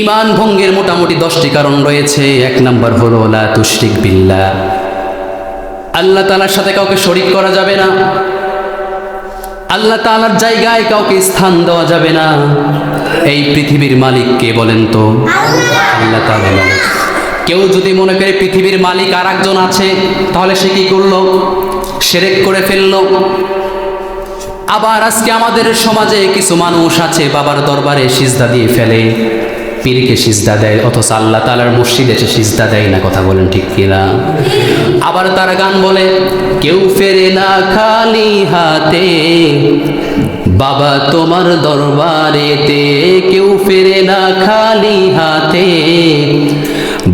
ইমান ভঙ্গের মোটামুটি দশটি কারণ রয়েছে। এক নম্বর হলো, লা তুশরিক বিল্লাহ। আল্লাহ তালার সাথে কাউকে শরিক করা যাবে না। আল্লাহ তালার জায়গায় কাউকে স্থান দেওয়া যাবে না। এই পৃথিবীর মালিক কে বলেন তো? আল্লাহ কেউ যদি মনে করে পৃথিবীর মালিক আর একজন আছে, তাহলে সে কি করল? সেরেক করে ফেলল। আবার আজকে আমাদের সমাজে কিছু মানুষ আছে, বাবার দরবারে সিজদা দিয়ে ফেলে। পীরকে সিজদা দেয় অথচ আল্লাহ তালার মসজিদ এসে সিজদা দেয় না কথা বলেন ঠিক কিনা? আবার তারা গান বলে কেউ ফেরে না খালি হাতে বাবা তোমার দরবারেতে কেউ ফেরে না খালি হাতে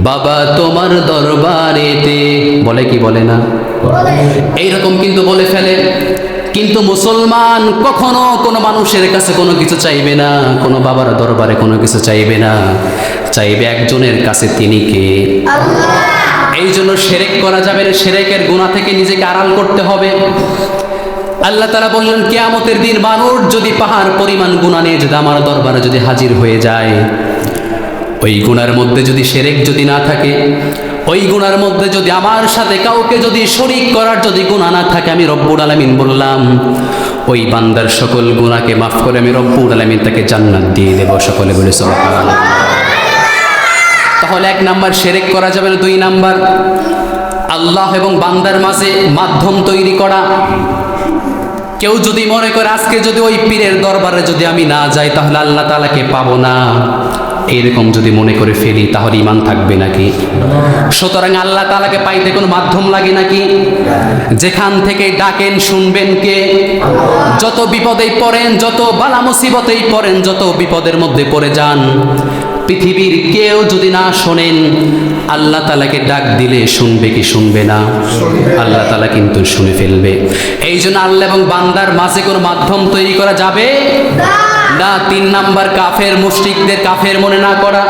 বাবা তোমার দরবারেতে। বলে কি বলে না? এইরকম কিন্তু বলে ফেলে। কিন্তু মুসলমান কখনো কোনো মানুষের কাছে কোনো কিছু চাইবে না কোনো বাবার দরবারে কোনো কিছু চাইবে না। চাইবে একজনের কাছে তিনি কে? এই জন্য সেরেক করা যাবে না সেরেকের গুণা থেকে নিজেকে আড়াল করতে হবে। আল্লাহ তারা বললেন কেয়ামতের দিন মানুষ যদি পাহাড় পরিমাণ গুণা নিয়ে যদি আমার দরবারে যদি হাজির হয়ে যায় ওই গুণার মধ্যে যদি সেরেক যদি না থাকে ওই গুণার মধ্যে যদি আমার সাথে কাউকে যদি শরিক করার যদি গুণা না থাকে, আমি রব্বুর আলামিন বললাম, ওই বান্দার সকল গুণাকে মাফ করে আমি রব্বুর আলামিন তাকে জান্নাত দিয়ে দেব। সকলে বলে তাহলে এক নাম্বার সেরেক করা যাবে না, দুই নাম্বার। আল্লাহ এবং বান্দার মাঝে মাধ্যম তৈরি করা। কেউ যদি মনে করে আজকে যদি ওই পীরের দরবারে যদি আমি না যাই, তাহলে আল্লাহ তালাকে পাবো না। এরকম যদি মনে করে ফেলি, তাহলে ইমান থাকবে নাকি? সুতরাং আল্লাহ তালাকে পাইতে কোনো মাধ্যম লাগে নাকি? যেখান থেকে ডাকেন, শুনবেন কে? যত বিপদেই পড়েন, যত বালা মুসিবতেই পড়েন, যত বিপদের মধ্যে পড়ে যান। পৃথিবীর কেউ যদি না শোনেন, আল্লাহ তালাকে ডাক দিলে শুনবে কি শুনবে না? আল্লাহ তালা কিন্তু শুনে ফেলবে। এই জন্য আল্লাহ এবং বান্দার মাঝে কোনো মাধ্যম তৈরি করা যাবে? না তিন নাম্বার কাফের মুশ্রিকদের কাফের মনে না করা।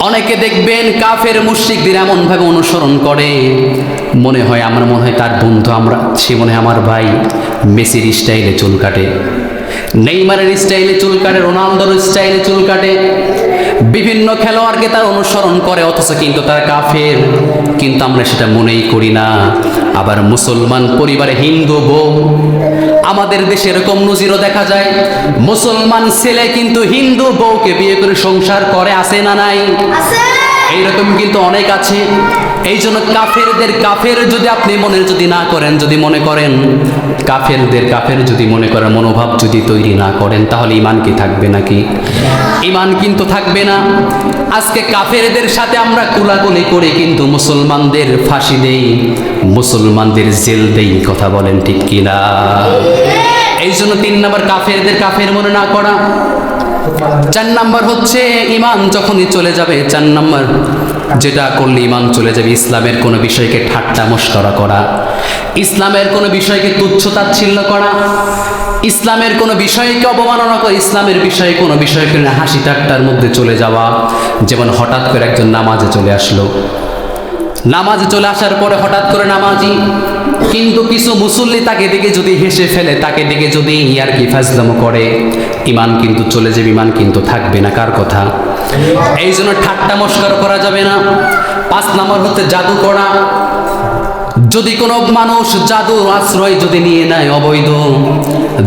অনেকে দেখবেন কাফের মুশ্রিকদের এমনভাবে অনুসরণ করে। মনে হয় আমার, মনে হয় তার বন্ধু আমরা, সে মনে হয় আমার ভাই। মেসির স্টাইলে চুল কাটে। নেইমারের স্টাইলে চুল কাটে, রোনালদোর স্টাইলে চুল কাটে। বিভিন্ন খেলোয়াড়কে তার অনুসরণ করে অথচ কিন্তু তার কাফের। কিন্তু আমরা সেটা মনেই করি না। আবার মুসলমান পরিবারে হিন্দু বউ আমাদের দেশে এরকম নজিরও দেখা যায়। মুসলমান ছেলে কিন্তু হিন্দু বউকে বিয়ে করে সংসার করে আসে না নাই? এইরকম কিন্তু অনেক আছে। এই জন্য কাফেরদের কাফের যদি আপনি মনে যদি না করেন যদি মনে করেন কাফেরদের, কাফের যদি মনে করেন মনোভাব যদি তৈরি না করেন, তাহলে ইমান কি থাকবে নাকি? ইমান কিন্তু থাকবে না। আজকে কাফেরদের সাথে আমরা কুলাকুলি করে, কিন্তু মুসলমানদের ফাঁসি দেই, মুসলমানদের জেল দেই, কথা বলেন ঠিক কিনা? এই জন্য তিন নম্বর কাফেরদের কাফের মনে না করা। চার নাম্বার হচ্ছে ইমান যখনই চলে যাবে, চার নাম্বার যেটা করলে ইমান চলে যাবে, ইসলামের কোনো বিষয়কে ঠাট্টা মস্করা করা, ইসলামের কোনো বিষয়কে তুচ্ছ তাচ্ছিল্য করা, ইসলামের কোনো বিষয়কে অবমাননা করে, ইসলামের বিষয়ে কোনো বিষয়কে হাসি ঠাট্টার মধ্যে চলে যাওয়া, যেমন হঠাৎ করে একজন নামাজে চলে আসলো। নামাজে চলে আসার পরে হঠাৎ করে নামাজি। কিন্তু কিছু মুসল্লি তাকে দেখে যদি হেসে ফেলে, তাকে দেখে যদি ইয়ার কি করে, ইমান কিন্তু চলে যাবে, ইমান কিন্তু থাকবে না, কার কথা? এই জন্য ঠাট্টা মস্কার করা যাবে না। পাঁচ নম্বর হচ্ছে জাদু করা। যদি কোনো মানুষ জাদু আশ্রয় যদি নিয়ে নেয় অবৈধ,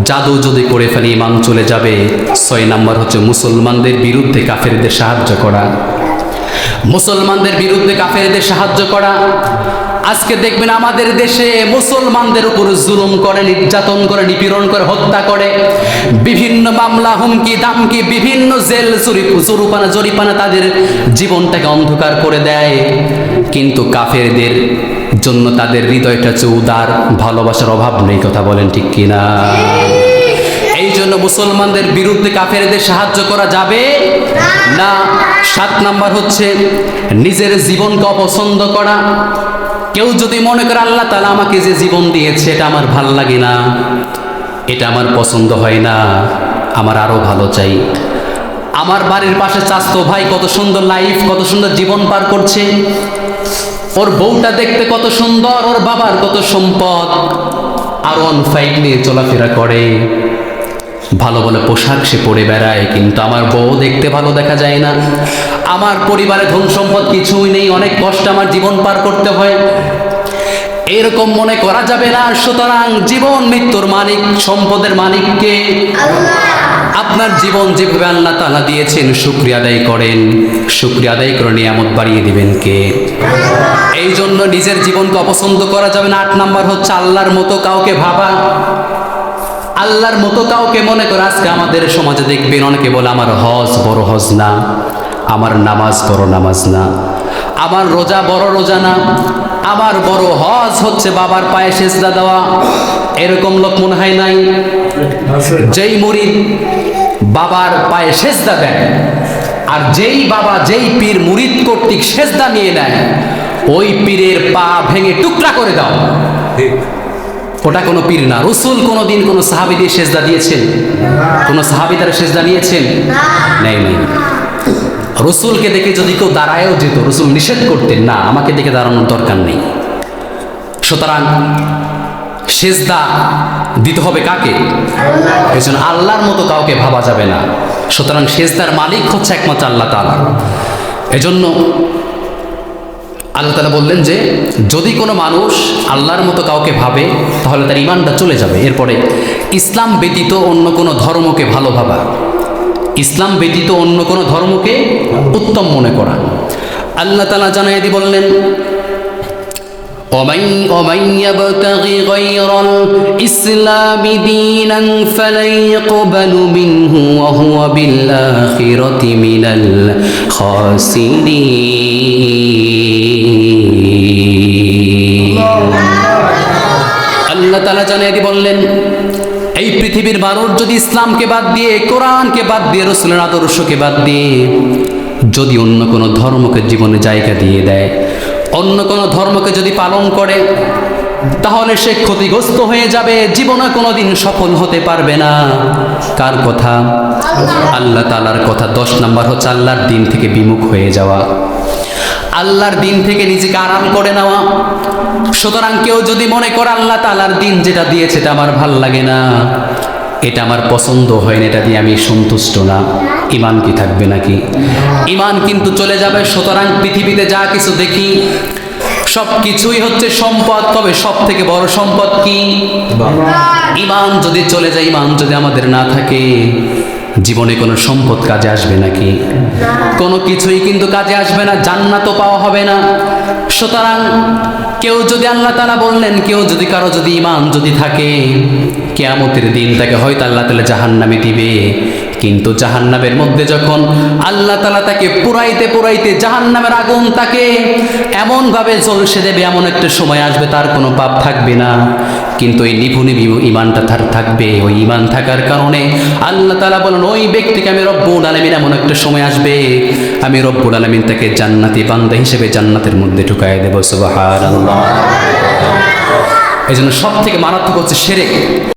জাদু যদি করে ফেলে, ইমান চলে যাবে। ছয় নাম্বার হচ্ছে মুসলমানদের বিরুদ্ধে কাফেরদের সাহায্য করা। মুসলমানদের বিরুদ্ধে কাফেরদের সাহায্য করা। আজকে দেখবেন আমাদের দেশে মুসলমানদের উপর জুলুম করে, নির্যাতন করে, নিপীড়ন করে, হত্যা করে। বিভিন্ন মামলা, হুমকি দামকি বিভিন্ন জেল, চুরি, চুরুপানা, জরিপানা তাদের জীবনটাকে অন্ধকার করে দেয়। কিন্তু কাফেরদের জন্য তাদের হৃদয়টা চৌদার ভালোবাসার অভাব নেই, কথা বলেন ঠিক কিনা? মুসলমানদের বিরুদ্ধে কাফেরদের সাহায্য করা যাবে? না। সাত নাম্বার হচ্ছে নিজের জীবনকে অপছন্দ করা। কেউ যদি মনে করে, আল্লাহ তালা আমাকে যে জীবন দিয়েছে, এটা আমার ভালো লাগে না। এটা আমার পছন্দ হয় না। আমার আরও ভালো চাই। আমার বাড়ির পাশে চাস্তো ভাই কত সুন্দর লাইফ, কত সুন্দর জীবন পার করছে। ওর বউটা দেখতে কত সুন্দর, ওর বাবার কত সম্পদ। আর ওয়ান ফাইভ নিয়ে চলাফেরা করে। ভালো ভালো পোশাক সে পরে বেড়ায়, কিন্তু আমার বউ দেখতে ভালো দেখা যায় না। আমার পরিবারে ধন সম্পদ কিছুই নেই, অনেক কষ্ট আমার জীবন পার করতে হয়। এরকম মনে করা যাবে না, সুতরাং জীবন মৃত্যুর মালিক, সম্পদের মালিককে আপনার জীবন যেভাবে আল্লাহ তালা দিয়েছেন, শুক্রিয়া আদায় করেন। শুক্রিয়া আদায় করে নিয়ামত বাড়িয়ে দিবেন কে? এই জন্য নিজের জীবনকে অপছন্দ করা যাবে না। আট নাম্বার হচ্ছে আল্লাহর মতো কাউকে ভাবা। আল্লাহর মতো কাউকে মনে করে, আজকে আমাদের সমাজে দেখবেন অনেকে বলে, আমার হজ বড় হজ না, আমার নামাজ বড় নামাজ না, আমার রোজা বড় রোজা না, আমার বড় হজ হচ্ছে বাবার পায়ে সেজদা দেওয়া। এরকম লোক মনে হয় নাই? যেই মুরিদ বাবার পায়ে সেজদা দেয়, আর যেই বাবা যেই পীর মুরিদ কর্তৃক সেজদা নিয়ে নেয়, ওই পীরের পা ভেঙে টুকরা করে দাও। ওটা কোনো পীর না। রসুল কোনো দিন কোনো সাহাবি দিয়ে সেজদা দিয়েছেন? কোনো সাহাবি তারা সেজদা নিয়েছেন নেই নেই। রসুলকে দেখে যদি কেউ দাঁড়ায়ও যেত, রসুল নিষেধ করতেন, না, আমাকে দেখে দাঁড়ানোর দরকার নেই। সুতরাং সেজদা দিতে হবে কাকে? এই জন্য আল্লাহর মতো কাউকে ভাবা যাবে না। সুতরাং সেজদার মালিক হচ্ছে একমাত্র আল্লাহ তালা এজন্য আল্লাহ তালা বললেন যে, যদি কোনো মানুষ আল্লাহর মতো কাউকে ভাবে, তাহলে তার ইমানটা চলে যাবে। এরপরে, ইসলাম ব্যতীত অন্য কোনো ধর্মকে ভালো ভাবা। ইসলাম ব্যতীত অন্য কোনো ধর্মকে উত্তম মনে করা। আল্লাহ তালা জানাইদি বললেন ومن, ومن يبتغ غير الإسلام دينا فلن يقبل منه وهو بالآخرة من الخاسرين আল্লাহ তালা জানিয়ে দি বললেন এই পৃথিবীর মানুষ যদি ইসলামকে বাদ দিয়ে কোরআনকে বাদ দিয়ে রসুলের আদর্শকে বাদ দিয়ে যদি অন্য কোনো ধর্মকে জীবনে জায়গা দিয়ে দেয় অন্য কোনো ধর্মকে যদি পালন করে, তাহলে সে ক্ষতিগ্রস্ত হয়ে যাবে, জীবনে কোনোদিন সফল হতে পারবে না। কার কথা? আল্লাহ তালার কথা। দশ নম্বর হচ্ছে আল্লাহর দিন থেকে বিমুখ হয়ে যাওয়া। আল্লাহর দিন থেকে নিজেকে আরাম করে নেওয়া। সুতরাং কেউ যদি মনে করে আল্লাহ তালার দিন যেটা দিয়েছে এটা আমার ভালো লাগে না। এটা আমার পছন্দ হয় না, এটা দিয়ে আমি সন্তুষ্ট না। ইমান কি থাকবে নাকি? ইমান কিন্তু চলে যাবে, সুতরাং পৃথিবীতে যা কিছু দেখি, সব কিছুই হচ্ছে সম্পদ। তবে সব থেকে বড় সম্পদ কি? ইমান যদি চলে যায় ইমান যদি আমাদের না থাকে, জীবনে কোনো সম্পদ কাজে আসবে নাকি? কোনো কিছুই কিন্তু কাজে আসবে না, জান্নাতও পাওয়া হবে না। সুতরাং কেউ যদি আল্লাহ তালা বললেন, কেউ যদি কারও যদি ইমান যদি থাকে, কেয়ামতের দিন তাকে হয়তো আল্লাহ তালা জাহান্নামে দিবে। কিন্তু জাহান্নামের মধ্যে যখন আল্লাহ তালা তাকে পুরাইতে পুরাইতে জাহান্নামের আগুন তাকে এমনভাবে জ্বলসে দেবে, এমন একটা সময় আসবে, তার কোনো পাপ থাকবে না। কিন্তু এই নিভু নিভু ইমানটা তার থাকবে। ওই ইমান থাকার কারণে আল্লাহ তালা বলেন, ওই ব্যক্তিকে আমি রব্বুল আলমিন এমন একটা সময় আসবে, আমি রব্বুল আলমিন তাকে জান্নাতি বান্দা হিসেবে জান্নাতের মধ্যে ঢুকাই দেবো। সুবাহ এই জন্য সব থেকে মারাত্মক হচ্ছে সেরেক।